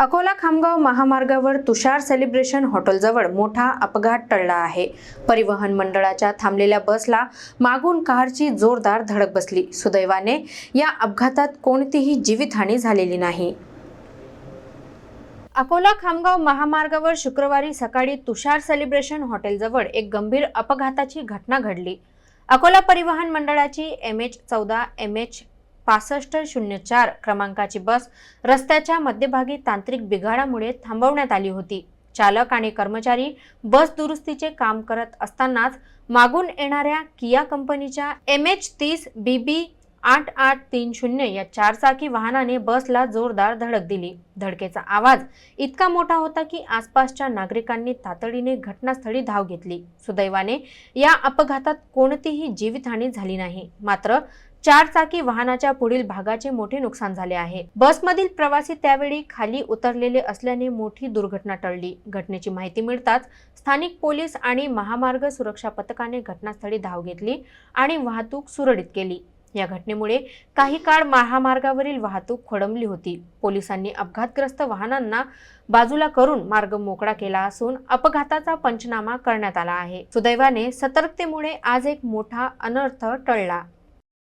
अकोला खामगाव महामार्गावर तुषार सेलिब्रेशन हॉटेलजवळ मोठा अपघात टळला आहे. परिवहन मंडळाच्या थांबलेल्या बसला मागून कारची जोरदार धडक बसली. सुदैवाने या अपघातात कोणतीही जीवितहानी झालेली नाही. अकोला खामगाव महामार्गावर शुक्रवारी सकाळी तुषार सेलिब्रेशन हॉटेलजवळ एक गंभीर अपघाताची घटना घडली. अकोला परिवहन मंडळाची एम एच चौदा एम एच पासष्ट शून्य चार क्रमांकाची बस रस्त्याच्या मध्यभागी तांत्रिक बिघाडामुळे थांबवण्यात आली होती. चालक आणि कर्मचारी बस दुरुस्तीचे काम करत असतानाच मागून येणाऱ्या किया कंपनीच्या एम एच तीस बी बी आठ आठ तीन शून्य या चारचाकी वाहनाने बसला जोरदार धडक दिली. धडकेचा आवाज इतका मोठा होता की आसपासच्या नागरिकांनी तातडीने घटनास्थळी धाव घेतली. सुदैवाने या अपघातात कोणतीही जीवितहानी झाली नाही. मात्र चार चाकी वाहनाच्या पुढील भागाचे मोठे नुकसान झाले आहे. बसमधील प्रवासी त्यावेळी खाली उतरलेले असल्याने मोठी दुर्घटना टळली. घटनेची माहिती मिळताच स्थानिक पोलीस आणि महामार्ग सुरक्षा पथकाने घटनास्थळी धाव घेतली आणि वाहतूक सुरळीत केली. या घटनेमुळे काही काळ महामार्गावरील वाहतूक खोडंबली होती. पोलिसांनी अपघातग्रस्त वाहनांना बाजूला करून मार्ग मोकळा केला असून अपघाताचा पंचनामा करण्यात आला आहे. सुदैवाने सतर्कतेमुळे आज एक मोठा अनर्थ टळला.